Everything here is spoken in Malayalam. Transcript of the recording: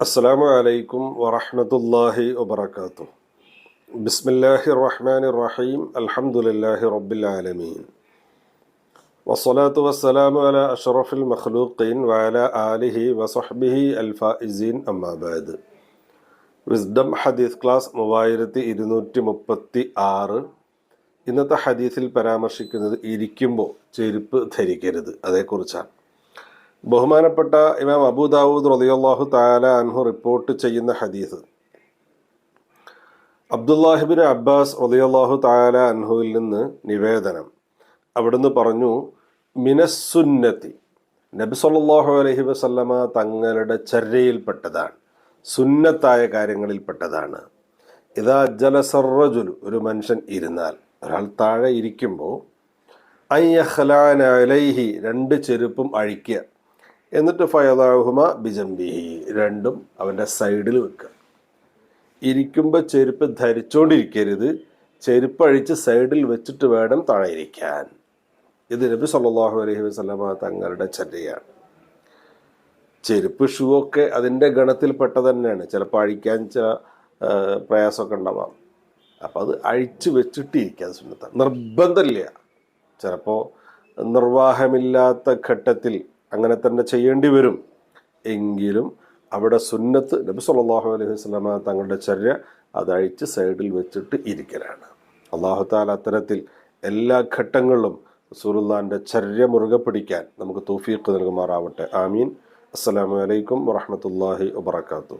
അസ്സാം വലൈക്കും വറഹമത്തല്ലാഹി വബർക്കാത്തു ബിസ്മില്ലാഹി റഹ്മാൻ റഹീം അലഹമുല്ലാഹി റബ്ബിലാലമീൻ വസ്സലാത്തു വസ്സലാമു അല അഷറഫുൽ മഖ്ലൂഖീൻ വഅല ആലിഹി വസഹ്ബിഹി അൽഫായിസീൻ അമ്മാബാദ് വിസ്ഡം ഹദീസ് ക്ലാസ് മൂവായിരത്തി ഇരുന്നൂറ്റി മുപ്പത്തി ആറ് ഇന്നത്തെ ഹദീസിൽ പരാമർശിക്കുന്നത് ഇരിക്കുമ്പോൾ ചെരുപ്പ് ധരിക്കരുത്. അതേക്കുറിച്ചാണ്. ബഹുമാനപ്പെട്ട ഇമാം അബൂദാവൂദ് റളിയല്ലാഹു താല അൻഹു റിപ്പോർട്ട് ചെയ്യുന്ന ഹദീസ്. അബ്ദുല്ലാഹിബിൻ അബ്ബാസ് റളിയല്ലാഹു താല അൻഹുവിൽ നിന്ന് നിവേദനം. അവിടുന്ന് പറഞ്ഞു മിനസ്സുന്നത്തി നബി സല്ലാഹു അലഹി വസല്ലമ തങ്ങളുടെ ചര്യയിൽപ്പെട്ടതാണ് സുന്നത്തായ കാര്യങ്ങളിൽപ്പെട്ടതാണ്. ഇതാ ജലസറജുലു ഒരു മനുഷ്യൻ ഇരുന്നാൽ ഒരാൾ താഴെ ഇരിക്കുമ്പോൾ അയ്യഹ്ലാനലൈഹി രണ്ട് ചെരുപ്പും അഴിക്കുക. എന്നിട്ട് ഫയദാഹുമ ബിജംബിഹി രണ്ടും അവന്റെ സൈഡിൽ വെക്കുക ഇരിക്കുമ്പോൾ ചെരുപ്പ് ധരിച്ചുകൊണ്ടിരിക്കരുത് ചെരുപ്പ് അഴിച്ച് സൈഡിൽ വെച്ചിട്ട് വേണം താഴെ ഇത് നബി സല്ലാഹു അലഹി വസല്ലമ തങ്ങളുടെ ചര്യയാണ്. ചെരുപ്പ് ഷൂ ഒക്കെ അതിന്റെ ഗണത്തിൽപ്പെട്ട തന്നെയാണ്. ചിലപ്പോൾ അഴിക്കാൻ ചില പ്രയാസമൊക്കെ ഉണ്ടാവാം. അപ്പം അത് അഴിച്ച് വെച്ചിട്ട് ഇരിക്കാൻ സുന്നത്താണ് നിർബന്ധമില്ല. ചിലപ്പോൾ നിർവാഹമില്ലാത്ത ഘട്ടത്തിൽ അങ്ങനെ തന്നെ ചെയ്യേണ്ടി വരും. എങ്കിലും അവിടെ സുന്നത്ത് നബി സല്ലല്ലാഹു അലൈഹി വസല്ലമ തങ്ങളുടെ ചര്യ അതഴിച്ച് സൈഡിൽ വെച്ചിട്ട് ഇരിക്കലാണ്. അള്ളാഹു താല അത്തരത്തിൽ എല്ലാ ഘട്ടങ്ങളിലും റസൂലുള്ളാഹിന്റെ ചര്യ മുറുകെ പിടിക്കാൻ നമുക്ക് തൗഫീഖ് നൽകുമാറാവട്ടെ. ആമീൻ. അസ്സലാമു അലൈക്കും വറഹ്മത്തുള്ളാഹി വബറകാതുഹു.